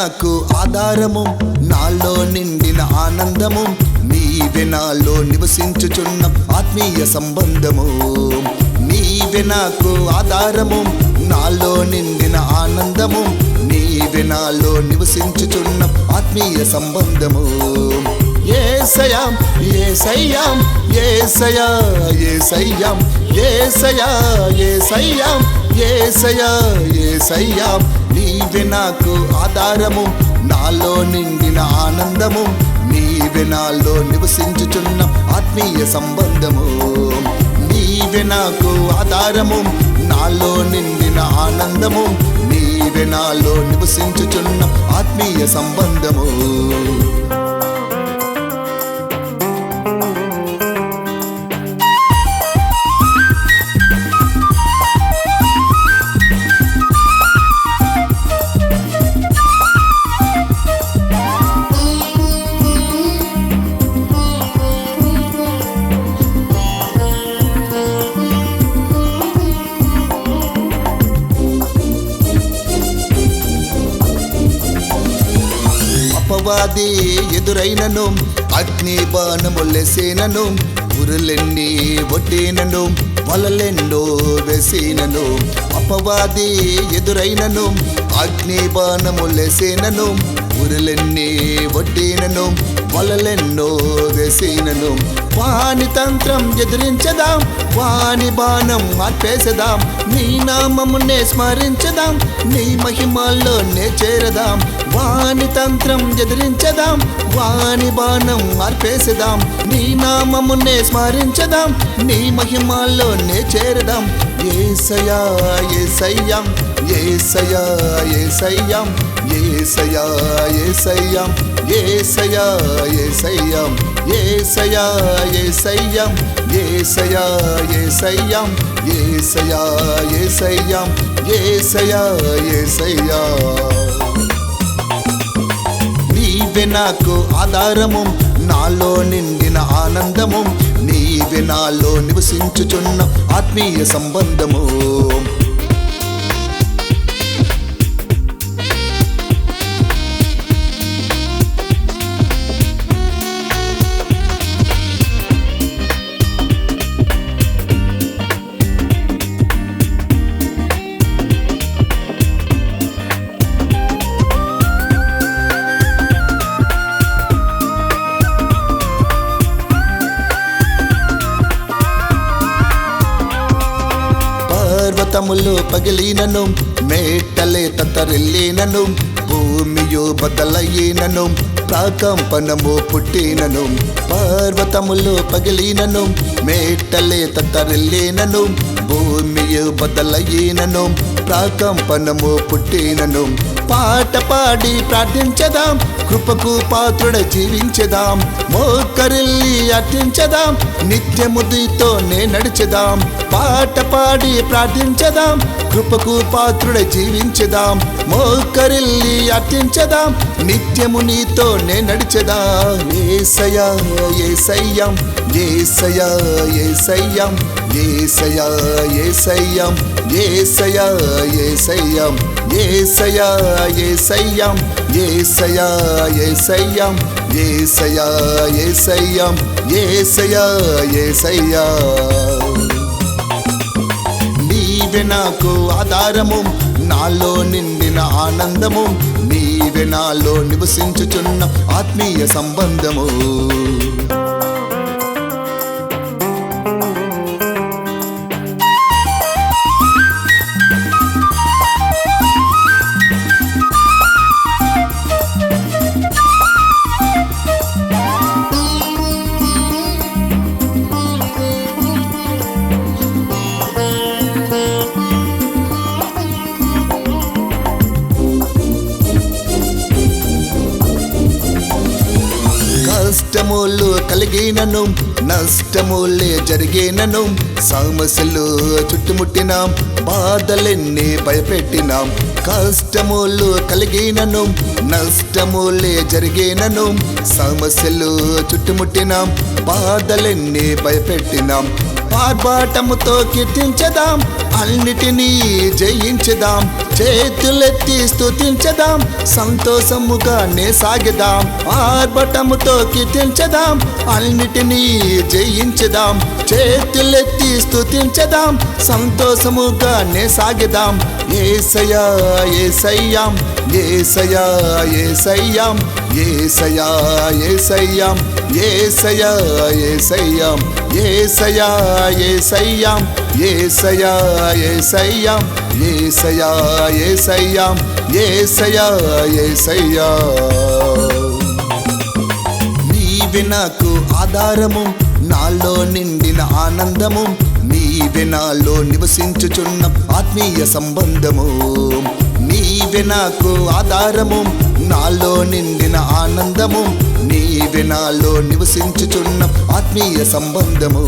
నాకు ఆధారము నాలో నిండిన ఆనందము నీవే నాలో నివసించుచున్న ఆత్మీయ సంబంధము. నీవే నాకు ఆధారము నాలో నిండిన ఆనందము నీవే నాలో నివసించుచున్న ఆత్మీయ సంబంధము. ఏసయాం ఏసయ్యాం ఏసయా ఏసయ్యాం ఏసయా ఏసయ్యాం ఏసయ్యా ఏసయ్యా నీవే నాకు ఆధారము నాలో నిండిన ఆనందము నీవే నాలో నివసించుచున్న ఆత్మీయ సంబంధము. నీవే నాకు ఆధారము నాలో నిండిన ఆనందము నీవే నాలో నివసించుచున్న ఆత్మీయ సంబంధము. అపవాది ఎదురైనను అగ్ని బాణములెసేనను ఉరులెన్ని ఒట్టేనను వలలెన్నో వెసేనను. అపవాది ఎదురైనను అగ్ని బాణములెసేనను ఉరులెన్ని ఒట్టేనను వలలెన్నో వేసినను. వాని తంత్రం ఎదిరించదాం వాని బాణం మార్పేసదాం. నీ నామమునే స్మరించదాం నీ మహిమాల్లోనే చేరదాం. వాని తంత్రం ఎదిరించదాం వాని బాణం మార్పేసదాం. నీ నామమునే స్మరించదాం నీ మహిమాల్లోనే చేరదాం. ఏసయా ఏసయ్యాం ఏసయా ఏసయ్యాం ఏసయా ఏసయ్యాం. ఏసయా ఏసయ్యాం. ఏసయా ఏసయ్యాం. ఏసయా ఏసయ్యాం. ఏసయా ఏసయ్యాం. ఏసయా ఏసయ్యా. నీవే నాకు ఆధారము నాలో నిండిన ఆనందము. నీవే నాలో నివసించుచున్న ఆత్మీయ సంబంధము. పర్వతములు పగిలినను మేటలే తత్తరిల్లినను భూమియు బదలయ్యినను ప్రాకంపనము పుట్టినను పర్వతములు పగిలినను మేటలే తత్తరిల్లినను భూమియు బదలయ్యినను ప్రాకంపనము పుట్టినను. పాట పాడి ప్రార్థించదాం. కృపకు పాత్రుడ జీవించదాం. మోకరిల్లి అర్థించదాం నిత్యముదితో నే నడిచదాం. పాట పాడి ప్రార్థించదాం. కృపకు పాత్రుడ జీవించదాం. మోకరిల్లి అర్థించదాం నిత్యము నీతో నే నడిచెదాం. ఏసయా ఏసయ్యాం ఏసయా ఏసయ్యాం ఏసయా ఏసయ్యాం ఏసయా ఏసయ్యాం. ఏసయా ఏసయ్యాం ఏసయా ఏసయ్యాం ఏసయా ఏసయ్యాం ఏసయా ఏసయ్యా. నీవే నాకు ఆధారము నాలో నిండిన ఆనందము నీవే నాలో నివసించుచున్న ఆత్మీయ సంబంధము. కష్టములు కలిగినను నష్టములే జరిగినను. సమస్యలు చుట్టుముట్టినాం. బాధలెన్ని భయపెట్టినాం. కష్టములు కలిగినను. నష్టములే జరిగినను. సమస్యలు చుట్టుముట్టినాం. బాధలెన్ని భయపెట్టినాం. ఆర్భాటముతో కీర్తించదాం. అన్నిటినీ జయించదాం. చేతులెత్తి స్థుతించదాం సంతోషముగానే సాగిదాం ఆర్భటముతో కీర్తించదాం అన్నిటినీ జయించదాం. చేతులెత్తి స్థుతించదాం సంతోషముగానే సాగిదాం ఏసయా ఏసయ్యాం. ఏసయా ఏసయ్యాం. ఏసయా ఏసయ్యాం. ఏసయా ఏసయ్యాం. ఏసయా ఏసయ్యాం. ఏసయా ఏసయ్యాం ఏసయా ఏసయ్యాం ఏసయా ఏసయ్యా. నీవే నాకు ఆధారము నాలో నిండిన ఆనందము నీవే నాలో నివసించుచున్న ఆత్మీయ సంబంధము. నీవే నాకు ఆధారము నాలో నిండిన ఆనందము నీవే నాలో నివసించుచున్న ఆత్మీయ సంబంధము.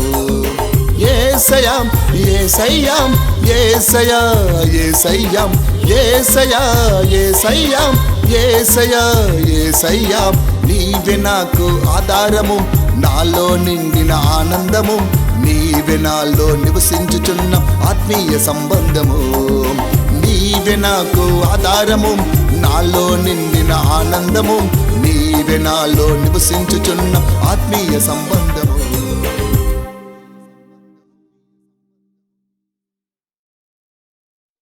ఏసయాం ఏసయ్యాం ఏసయా ఏసయ్యాం ఏసయా ఏసయ్యాం ఏసయా ఏసయ్యాం. నీవే నాకు ఆధారము నాలో నిండిన ఆనందము. నీవే నాలో నివసించుచున్న ఆత్మీయ సంబంధము. నీవే నాకు ఆధారము నాలో నిండిన ఆనందము. నీవే నాలో నివసించుచున్న ఆత్మీయ సంబంధం